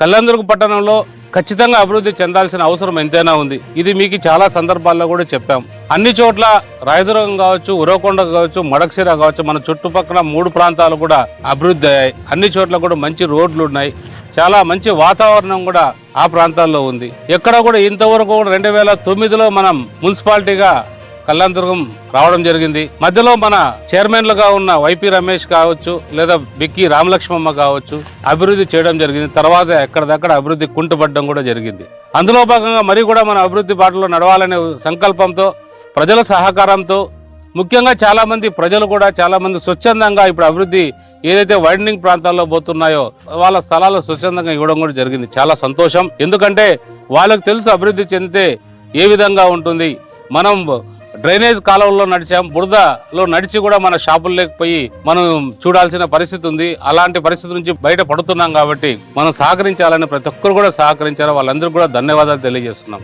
కళ్యాణదుర్గ పట్టణంలో ఖచ్చితంగా అభివృద్ధి చెందాల్సిన అవసరం ఎంతైనా ఉంది. ఇది మీకు చాలా సందర్భాల్లో కూడా చెప్పాం. అన్ని చోట్ల రాయదుర్గం కావచ్చు ఉరవకొండ కావచ్చు మడక్సిర కావచ్చు మన చుట్టుపక్కల మూడు ప్రాంతాలు కూడా అభివృద్ధి అయ్యాయి. అన్ని చోట్ల కూడా మంచి రోడ్లు ఉన్నాయి. చాలా మంచి వాతావరణం కూడా ఆ ప్రాంతాల్లో ఉంది. ఎక్కడ కూడా ఇంతవరకు కూడా రెండు వేల తొమ్మిదిలో మనం మున్సిపాలిటీగా కళ్యాణదుర్గం రావడం జరిగింది. మధ్యలో మన చైర్మన్లుగా ఉన్న వైపీ రమేష్ కావచ్చు లేదా బిక్కి రామలక్ష్మమ్మ కావచ్చు అభివృద్ధి చేయడం జరిగింది. తర్వాత ఎక్కడిదక్కడ అభివృద్ధి కుంటుపడడం కూడా జరిగింది. అందులో భాగంగా మరి కూడా మన అభివృద్ధి బాటలో నడవాలనే సంకల్పంతో ప్రజల సహకారంతో ముఖ్యంగా చాలామంది ప్రజలు కూడా చాలామంది స్వచ్ఛందంగా ఇప్పుడు అభివృద్ధి ఏదైతే వైడనింగ్ ప్రాంతాల్లో పోతున్నాయో వాళ్ళ స్థలాలు స్వచ్ఛందంగా ఇవ్వడం కూడా జరిగింది. చాలా సంతోషం. ఎందుకంటే వాళ్ళకి తెలుసు అభివృద్ధి చెందితే ఏ విధంగా ఉంటుంది. మనం డ్రైనేజ్ కాలంలో నడిచాం బురదలో నడిచి కూడా మన షాపులు లేకపోయి మనం చూడాల్సిన పరిస్థితి ఉంది. అలాంటి పరిస్థితి నుంచి బయట పడుతున్నాం కాబట్టి మనం సహకరించాలని ప్రతి ఒక్కరు కూడా సహకరించారు. వాళ్ళందరూ కూడా ధన్యవాదాలు తెలియజేస్తున్నాం.